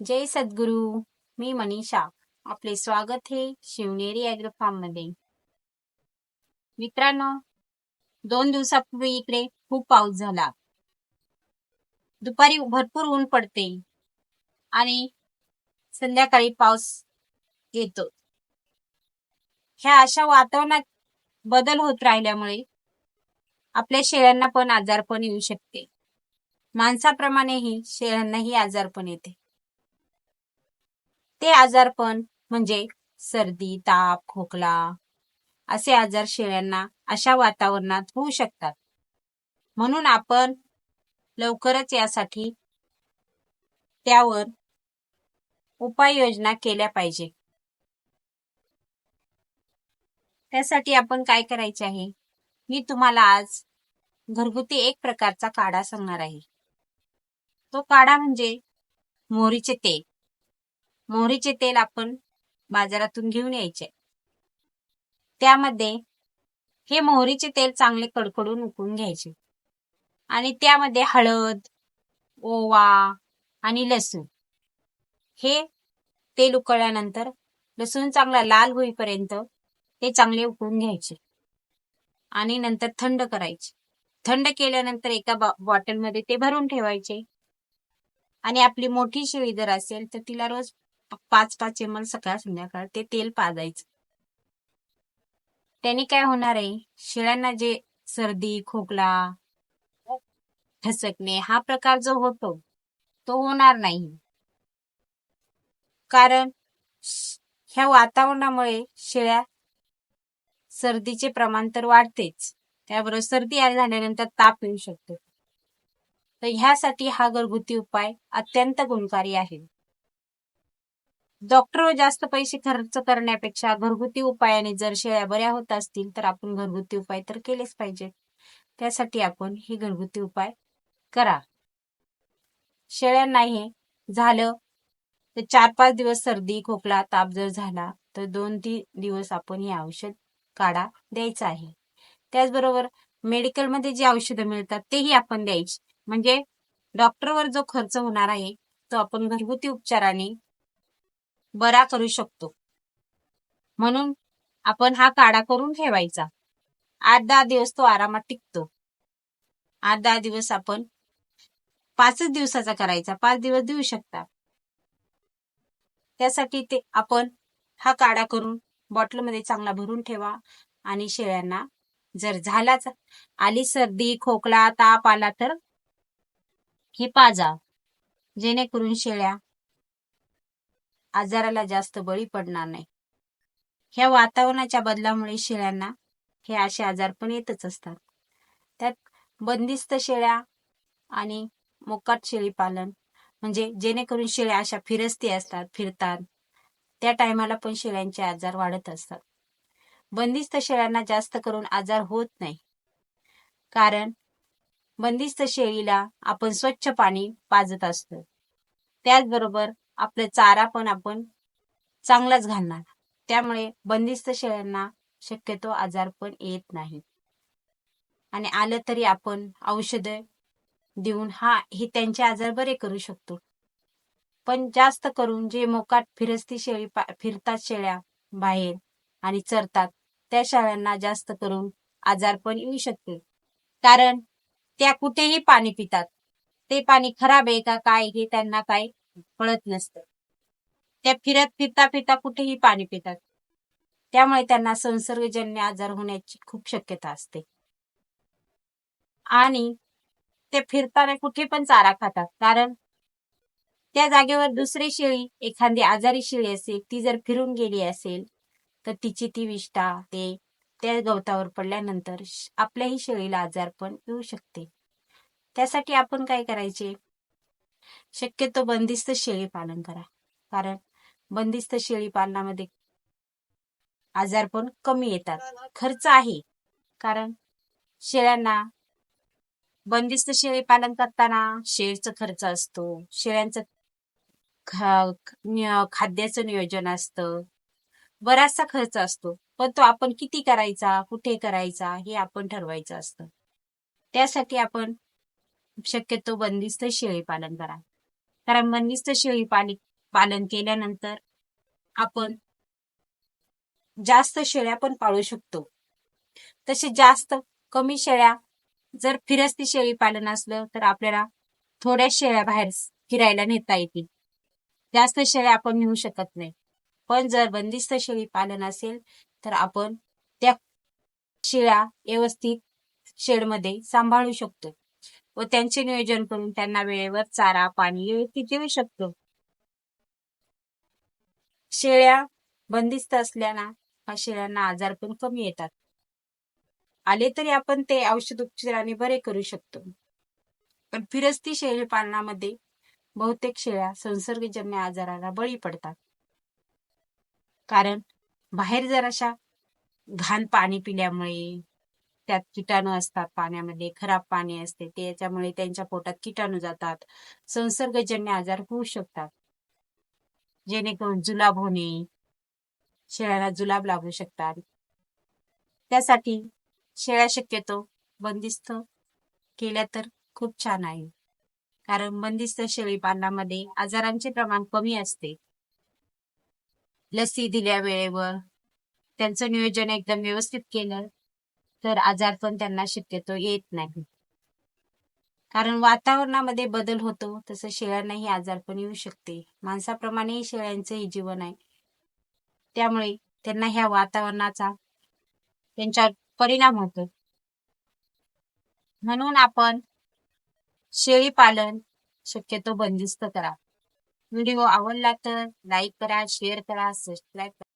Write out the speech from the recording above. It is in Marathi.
जय सद्गुरू मी मनीषा. आपले स्वागत हे शिवनेरी अॅग्रो फार्ममध्ये. मित्रांनो दोन दिवसापूर्वी इकडे खूप पाऊस झाला. दुपारी भरपूर ऊन पडते आणि संध्याकाळी पाऊस येतो. ह्या अशा वातावरणात बदल होत राहिल्यामुळे आपल्या शेळ्यांना पण आजारपण येऊ शकते. माणसाप्रमाणेही शेळ्यांनाही आजारपण येते. ते आजारपण म्हणजे सर्दी ताप खोकला असे आजार शेळ्यांना अशा वातावरणात होऊ शकतात. म्हणून आपण लवकरच यासाठी त्यावर उपाययोजना केल्या पाहिजे. त्यासाठी आपण काय करायचे आहे? मी तुम्हाला आज घरगुती एक प्रकारचा काढा सांगणार आहे. तो काढा म्हणजे मोहरीचे तेल. मोहरीचे तेल आपण बाजारातून घेऊन यायचे. त्यामध्ये हे मोहरीचे तेल चांगले कडकडून उकळून घ्यायचे. आणि त्यामध्ये हळद ओवा आणि लसूण. हे तेल उकळल्यानंतर लसूण चांगला लाल होईपर्यंत ते चांगले उकळून घ्यायचे. आणि नंतर थंड करायचे. थंड केल्यानंतर एका बॉटलमध्ये ते भरून ठेवायचे. आणि आपली मोठी शेळी जर असेल तर तिला रोज पाच पाच एम एल सकाळ संध्याकाळ ते तेल पाजायचं. त्यांनी काय होणार आहे? शेळ्यांना जे सर्दी खोकला ठसकणे हा प्रकार जो होतो तो होणार नाही. कारण ह्या वातावरणामुळे शेळ्या सर्दीचे प्रमाण तर वाढतेच. त्याबरोबर सर्दी झाल्यानंतर ताप येऊ शकतो. तर ह्यासाठी हा घरगुती उपाय अत्यंत गुणकारी आहे. डॉक्टर जास्त पैसे खर्च करण्यापेक्षा घरगुती उपायाने जर शेळ्या बऱ्या होत असतील तर आपण घरगुती उपाय तर केलेच पाहिजे. त्यासाठी आपण हे घरगुती उपाय करा. शेळ्यांना हे झालं तर चार पाच दिवस सर्दी खोकला ताप जर झाला तर दोन तीन दिवस आपण हे औषध काढा द्यायचं आहे. त्याचबरोबर मेडिकलमध्ये जी औषधं मिळतात तेही आपण द्यायची. म्हणजे डॉक्टरवर जो खर्च होणार आहे तो आपण घरगुती उपचाराने बरा करू शकतो. म्हणून आपण हा काढा करून ठेवायचा. आठ दहा दिवस तो आरामात टिकतो. आठ दहा दिवस आपण पाचच दिवसाचा करायचा. पाच दिवस देऊ शकता. त्यासाठी ते आपण हा काढा करून बॉटलमध्ये चांगला भरून ठेवा आणि शेळ्यांना जर झालाच आली सर्दी खोकला ताप आला तर हे पाजा. जेणेकरून शेळ्या आजाराला जास्त बळी पडणार नाही. ह्या वातावरणाच्या बदलामुळे शेळ्यांना हे असे आजार पण येतच असतात. त्यात बंदिस्त शेळ्या आणि मोकाट शेळी पालन म्हणजे जेणेकरून शेळ्या अशा फिरस्ती असतात फिरतात. त्या टायमाला पण शेळ्यांचे आजार वाढत असतात. बंदिस्त शेळ्यांना जास्त करून आजार होत नाही. कारण बंदिस्त शेळीला आपण स्वच्छ पाणी पाजत असतो. त्याचबरोबर आपला चारा पण आपण चांगलाच घालणार. त्यामुळे बंदिस्त शेळ्यांना शक्यतो आजार पण येत नाही आणि आलं तरी आपण औषध देऊन हा हे त्यांचे आजार बरे करू शकतो. पण जास्त करून जे मोकाट फिरस्ती शेळी फिरतात शेळ्या बाहेर आणि चरतात त्या शेळ्यांना जास्त करून आजार पण येऊ शकते. कारण त्या कुठेही पाणी पितात. ते पाणी खराब आहे का काय हे त्यांना काय कळत नसतं. त्या फिरत फिरता फिरता कुठेही पाणी पितात. त्यामुळे त्यांना संसर्गजन्य आजार होण्याची खूप शक्यता असते. आणि ते फिरताना कुठे पण चारा खातात. कारण त्या जागेवर दुसरी शेळी एखादी आजारी शेळी असेल ती जर फिरून गेली असेल तर तिची ती विष्ठा ते त्या गवतावर पडल्यानंतर आपल्याही शेळीला आजार पण येऊ शकते. त्यासाठी आपण काय करायचे? शक्यतो बंदिस्त शेळी पालन करा. कारण बंदिस्त शेळी पालनामध्ये आजार पण कमी येतात. खर्च आहे. कारण शेळ्यांना बंदिस्त शेळी पालन करताना शेळीचा खर्च असतो. शेळ्यांचं खाद्याचं नियोजन असतं. बराचसा खर्च असतो. पण तो आपण किती करायचा कुठे करायचा हे आपण ठरवायचं असतं. त्यासाठी आपण शक्यतो बंदिस्त शेळी पालन करा. कारण बंदिस्त शेळी पाली पालन केल्यानंतर आपण जास्त शेळ्या पण पाळू शकतो. तसे जास्त कमी शेळ्या जर फिरस्ती शेळी पालन असलं तर आपल्याला थोड्या शेळ्या बाहेर फिरायला नेता येतील. जास्त शेळ्या आपण नेऊ शकत नाही. पण जर बंदिस्त शेळी पालन असेल तर आपण त्या शेळ्या व्यवस्थित शेडमध्ये सांभाळू शकतो. व त्यांचे नियोजन करून त्यांना वेळेवर चारा पाणी व्यवस्थित देऊ शकतो? शेळ्या बंदिस्त असल्याना हा शेळ्यांना आजार पण कमी येतात. आले तरी आपण ते औषध उपचाराने बरे करू शकतो. पण फिरस्ती शेळी पालनामध्ये बहुतेक शेळ्या संसर्गजन्य आजाराला बळी पडतात. कारण बाहेर जर अशा घाण पाणी पिल्यामुळे त्यात किटाणू असतात पाण्यामध्ये खराब पाणी असते त्याच्यामुळे त्यांच्या पोटात किटाणू जातात. संसर्गजन्य आजार होऊ शकतात. जेणेकरून जुलाब होणे शेळ्याला जुलाब लागू शकतात. त्यासाठी शेळ्या शक्यतो बंदिस्त केल्या तर खूप छान आहे. कारण बंदिस्त शेळी पालनामध्ये आजारांचे प्रमाण कमी असते. लसी दिल्या वेळेवर त्यांचं नियोजन एकदम व्यवस्थित केलं तर आजार पण त्यांना शक्यतो येत नाही. कारण वातावरणामध्ये बदल होतो तसं शेळ्यांनाही आजार पण येऊ शकते. माणसाप्रमाणेही शेळ्यांचंही जीवन आहे. त्यामुळे त्यांना ह्या वातावरणाचा त्यांच्यावर परिणाम होतो. म्हणून आपण शेळी पालन शक्यतो बंदिस्त करा. व्हिडिओ आवडला तर लाईक करा शेअर करा सबस्क्राईब करा.